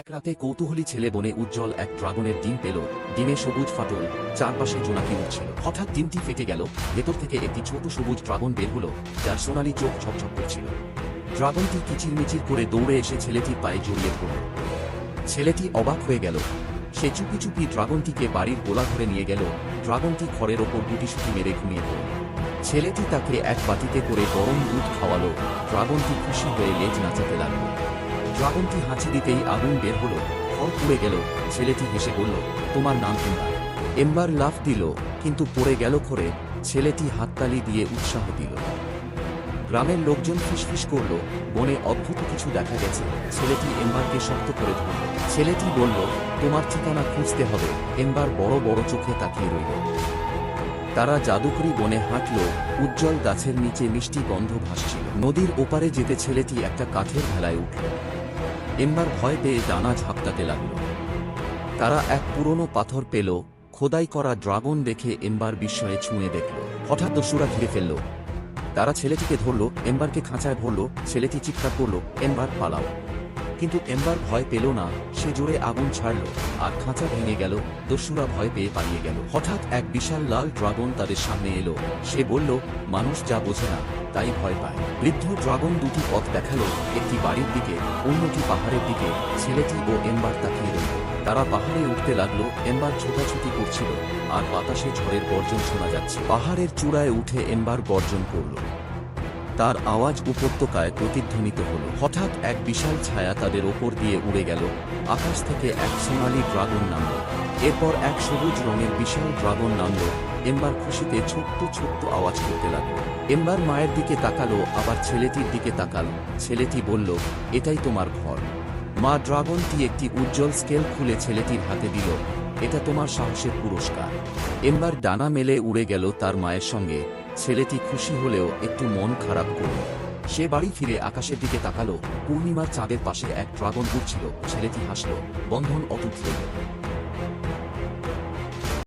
এক রাতে কৌতূহলী ছেলে বনে উজ্জ্বল এক ড্রাগনের ডিম পেল। ডিমে সবুজ ফাটল, চারপাশে জোনাকি উঠছিল। হঠাৎ ডিমটি ফেটে গেল। ভেতর থেকে একটি ছোট সবুজ ড্রাগন বের হলো, যার সোনালি চোখ ঝকঝক করছিল। ড্রাগনটি কিচিরমিচির করে দৌড়ে এসে ছেলেটির পায়ে জড়িয়ে পড়ল ছেলেটি অবাক হয়ে গেল। সে চুপি চুপি ড্রাগনটিকে বাড়ির গোলা ধরে নিয়ে গেল। ড্রাগনটি খড়ের ওপর দুটি সুটি মেরে ঘুমিয়ে পড়ল। ছেলেটি তাকে এক বাটিতে করে গরম দুধ খাওয়ালো। ড্রাগনটি খুশি হয়ে লেজ নাচাতে লাগল। ড্রাগনটি হাঁচি দিতেই আগুন বের হলো খড় পুড়ে গেল, ছেলেটি হেসে বলল, তোমার নাম এম্বার এম্বার লাফ দিল, কিন্তু পড়ে গেল খড়ে ছেলেটি হাততালি দিয়ে উৎসাহ দিল। গ্রামের লোকজন ফিসফিস করল, বনে অদ্ভুত কিছু দেখা গেছে, ছেলেটি এম্বারকে শক্ত করে ধরল। ছেলেটি বলল, তোমার ঠিকানা খুঁজতে হবে। এম্বার বড় বড় চোখে তাকিয়ে রইল। তারা জাদুকরি বনে হাঁটল, উজ্জ্বল গাছের নিচে মিষ্টি গন্ধ ভাসছিল। নদীর ওপারে যেতে ছেলেটি একটা কাঠের ভেলায় উঠল। এম্বার ভয় পেয়ে ডানা ঝাপটাতে লাগল। তারা এক পুরনো পাথর পেল, খোদাই করা ড্রাগন দেখে এম্বার বিস্ময়ে ছুঁয়ে দেখল। হঠাৎ দস্যুরা ঘিরে ফেলল। তারা ছেলেটিকে ধরল, এম্বারকে খাঁচায় ভরল, ছেলেটি চিৎকার করল, এম্বার পালাও। কিন্তু এম্বার ভয় পেল না, সে জোরে আগুন ছাড়ল, আর খাঁচা ভেঙে গেল, দস্যুরা ভয় পেয়ে পালিয়ে গেল। হঠাৎ এক বিশাল লাল ড্রাগন তাদের সামনে এলো। সে বলল, মানুষ যা বোঝে না, তাই ভয় পায়। বৃদ্ধ ড্রাগন দুটি পথ দেখাল, একটি বাড়ির দিকে, অন্যটি পাহাড়ের দিকে। ছেলেটি ও এম্বার তাকিয়ে রইল। তারা পাহাড়ে উঠতে লাগল, এম্বার ছোটাছুটি করছিল, আর বাতাসে ঝড়ের গর্জন শোনা যাচ্ছে। পাহাড়ের চূড়ায় উঠে এম্বার গর্জন করল। তার আওয়াজ উপত্যকায় প্রতিধ্বনিত হল। হঠাৎ এক বিশাল ছায়া তাদের ওপর দিয়ে উড়ে গেল। আকাশ থেকে এক সোনালি ড্রাগন নামল। এরপর এক সবুজ রঙের বিশাল ড্রাগন নামল। এম্বার খুশিতে ছোট্ট ছোট্ট আওয়াজ করতে লাগল। এম্বার মায়ের দিকে তাকালো, আবার ছেলেটির দিকে তাকাল। ছেলেটি বলল, এটাই তোমার ঘর। মা ড্রাগনটি একটি উজ্জ্বল স্কেল খুলে ছেলেটির হাতে দিল। এটা তোমার সাহসের পুরস্কার। এম্বার ডানা মেলে উড়ে গেল তার মায়ের সঙ্গে। ছেলেটি খুশি হলেও একটু মন খারাপ করল। সে বাড়ি ফিরে আকাশের দিকে তাকালো। পূর্ণিমার চাঁদের পাশে এক ড্রাগন উঠছিল ছেলেটি হাসল। বন্ধন অটুট রইল